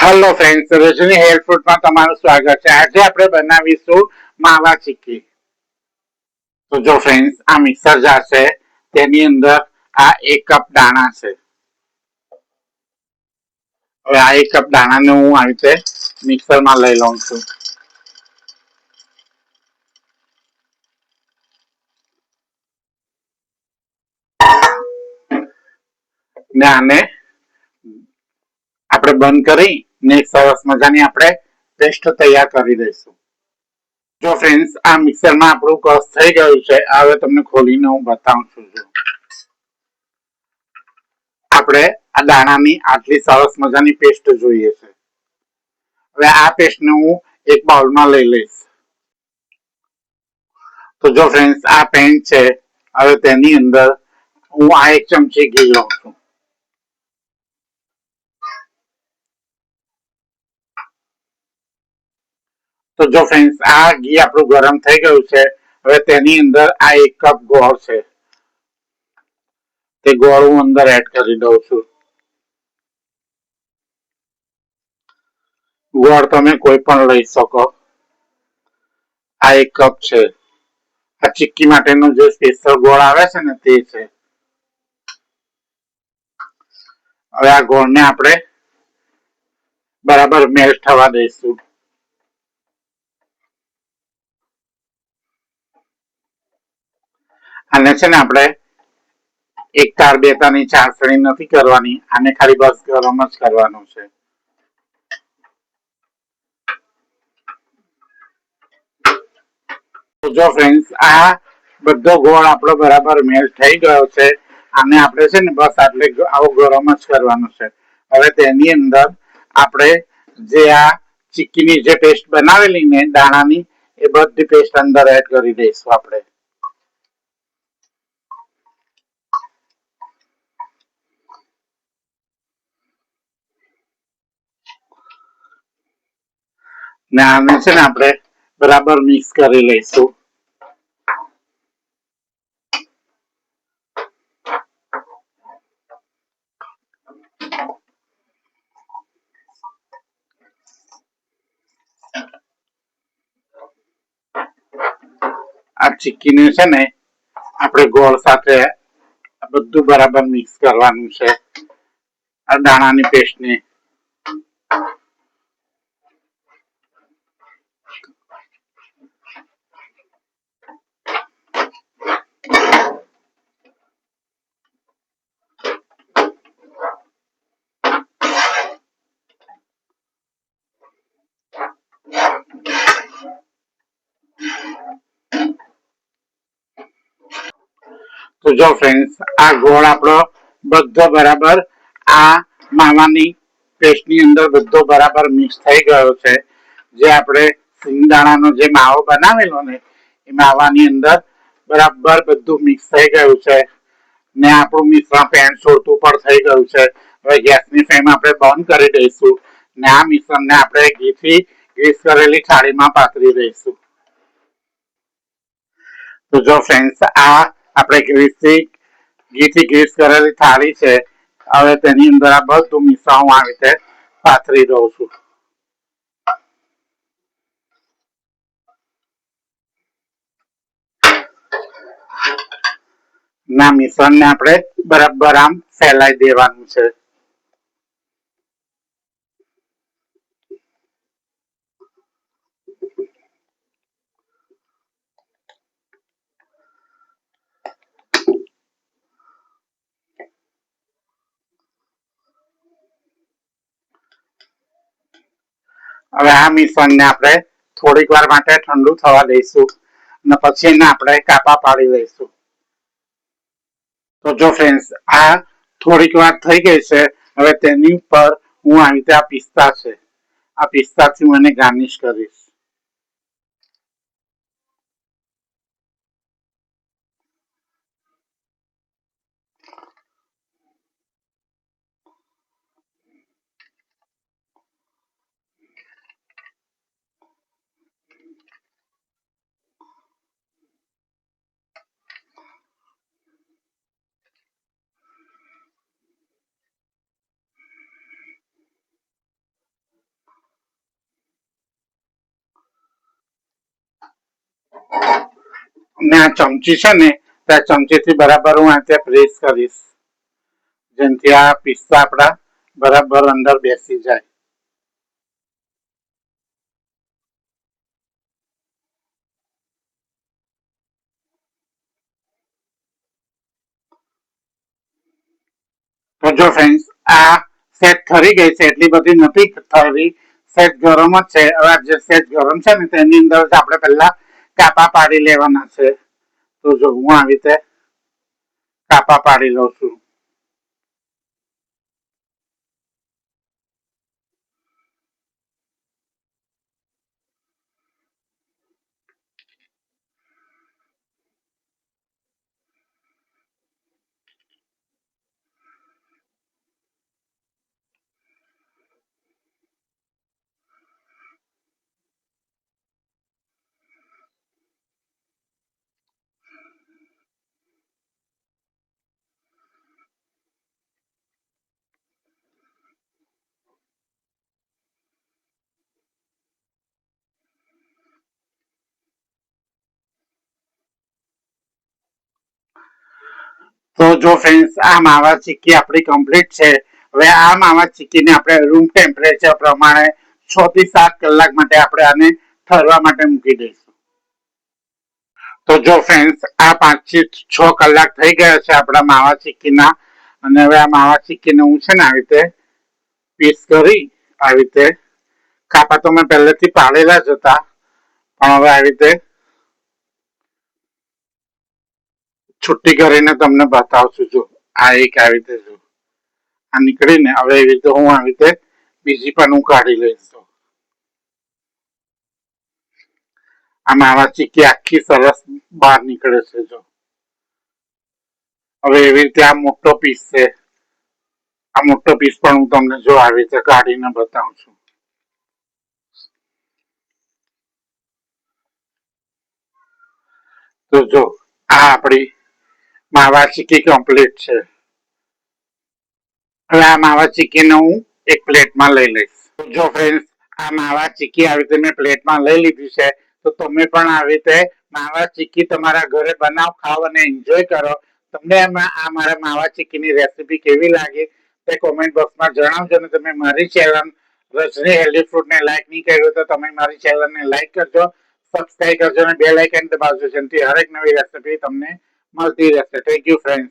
Hello friends રજની health ફૂડમાં તમારું સ્વાગત છે. આજે આપણે બનાવીશું માવા ચીકી તો જો ફ્રેન્ડ્સ આ મિક્સર જાર છે. તેની અંદર આ એક કપ દાણા છે. હવે આ એક કપ દાણાને હું આવી રીતે મિક્સરમાં લઈ લઉં છું. ને આને આપણે બંધ કરી ને સરસ મજાની આપણે પેસ્ટ તૈયાર કરી દઈશું. જો ફ્રેન્ડ્સ આ મિક્સરમાં આપણું કસ થઈ ગયું છે, હવે તમને ખોલીને હું બતાવું છું. આપણે આ દાણાની આટલી સરસ મજાની પેસ્ટ જોઈએ છે. હવે આ પેસ્ટને હું એક બાઉલમાં લઈ લઈશ. તો જો ફ્રેન્ડ્સ આ પેન છે, હવે તેની અંદર હું આ એક ચમચી ઘી લઉં છું. તો જો ફ્રેન્ડ્સ આ ઘી આપણું ગરમ થઈ ગયું છે, હવે તેની અંદર આ એક કપ ગોળ છે. તે ગોળ હું અંદર એડ કરી દઉં છું. ગોળ તમે કોઈ પણ લઈ શકો. આ એક કપ છે. આ ચીક્કી માટેનો જે સ્પેશિયલ ગોળ આવે છે ને તે છે. હવે આ ગોળને આપણે બરાબર મેલ્ટ થવા દઈશું. આને છે ને આપણે એક તાર બે તારની ચાસણી નથી કરવાની, આને ખાલી બસ ગરમ જ કરવાનું છે. જો ફ્રેન્ડ્સ આ બધો ગોળ આપણો બરાબર મેલ થઈ ગયો છે આને આપણે છે ને બસ આટલે આવો ગરમ જ કરવાનું છે. હવે તેની અંદર આપણે જે આ ચીક્કીની જે પેસ્ટ બનાવેલી ને દાણાની, એ બધી પેસ્ટ અંદર એડ કરી દઈશું આપણે. ને આને છે ને આપણે બરાબર મિક્સ કરી લઈશું. આ ચીક્કીને છે ને આપણે ગોળ સાથે બધું બરાબર મિક્સ કરવાનું છે. આ દાણાની પેસ્ટને તો જો ફ્રેન્ડ્સ આ ગોળ આપણો બધો બરાબર આ માવાની પેસ્ટની અંદર બધો બરાબર મિક્સ થઈ ગયો છે. જે આપણે સિંગદાણાનો જે માવો બનાવેલો ને, એ માવાની અંદર બરાબર બધું મિક્સ થઈ ગયું છે. ને આપણું મિશ્રણ પેન છોડતું પણ થઈ ગયું છે. હવે ગેસની ફ્લેમ આપણે બંધ કરી દઈશું ને આ મિશ્રણને આપણે ઘીથી ગ્રીસ કરેલી થાળીમાં પાથરી દઈશું. તો જો ફ્રેન્ડ્સ આ આપણે ગ્રીસથી ઘીથી ગ્રીસ કરેલી થાળી છે. હવે તેની અંદર આ બધું મિશ્રણ હું રીતે પાથરી દઉં છું. ના મિશ્રણને આપણે બરાબર આમ ફેલાઈ દેવાનું છે. હવે આ મિશ્રણને આપણે થોડીક વાર માટે ઠંડુ થવા દઈશું અને પછી એને આપણે કાપા પાડી લઈશું. તો જો ફ્રેન્ડ્સ આ થોડીક વાર થઈ ગઈ છે, હવે તેની ઉપર હું આવી રીતે આ પિસ્તા છે. આ પિસ્તાથી હું એને ગાર્નિશ કરીશ. અને આ ચમચી છે ને, તે આ ચમચીથી બરાબર હું આ ત્યાં પ્રેસ કરીશ. જેમથી આ પિસ્તા આપણા બરાબર અંદર બેસી જાય. તો જો ફ્રેન્ડ્સ આ સેટ ઠરી ગઈ છે, એટલી બધી નથી ઠરી. સેટ ગરમ જ છે. હવે જે સેટ ગરમ છે ને તેની અંદર આપણે પહેલા કાપા પાડી લેવાના છે. તો જો હું આવી રીતે કાપા પાડી લઉં છું. તો જો ફ્રેન્ડ્સ આ માવા ચીક્કી આપણી કમ્પ્લીટ છે. હવે આ માવા ચીક્કીને આપણે રૂમ ટેમ્પરેચર પ્રમાણે છ થી સાત કલાક માટે આપણે આને ઠરવા માટે મૂકી દઈશું. તો જો ફ્રેન્ડ્સ આ પાંચથી છ કલાક થઈ ગયા છે આપણા માવા ચીક્કીના. અને હવે આ માવા ચીક્કીને હું છે ને આવી રીતે પીસ કરી, આવી રીતે કાપા તો મેં પહેલેથી પાડેલા જ હતા. પણ હવે આવી રીતે છુટ્ટી કરીને તમને બતાવશું જો આ એક આવી રીતે જો. આ નીકળીને હવે એવી રીતે હું આવી રીતે બીજી પણ હું કાઢી લઈશ તો. આ માવા ચીકી આખી સરસ બહાર નીકળે છે જો. હવે એવી રીતે આ મોટો પીસ છે. આ મોટો પીસ પણ હું તમને જો આવી રીતે કાઢીને બતાવું છું તો જો આ આપણી માવા ચીકી કમ્પ્લીટ છે. હવે આ માવા ચીકીને હું એક પ્લેટમાં લઈ લઈશ. જો ફ્રેન્ડ્સ આ માવા ચીકી આવી રીતે મેં પ્લેટમાં લઈ લીધી છે, તો તમે પણ આવી રીતે માવા તમારા ઘરે બનાવ ખાઓ અને એન્જોય કરો. તમને આ મારા માવા ચીકીની રેસીપી કેવી લાગી? તે કોમેન્ટ બોક્સમાં જણાવજો અને તમે મારી ચેનલ રજની હેલ્ધી ફૂડને લાઈક નહીં કર્યું તો તમે મારી ચેનલને લાઈક કરજો સબસ્ક્રાઈબ કરજો અને બે લાઇકન દબાવજો જેનાથી હરેક નવી રેસીપી તમને multi-raster. Thank you, friends.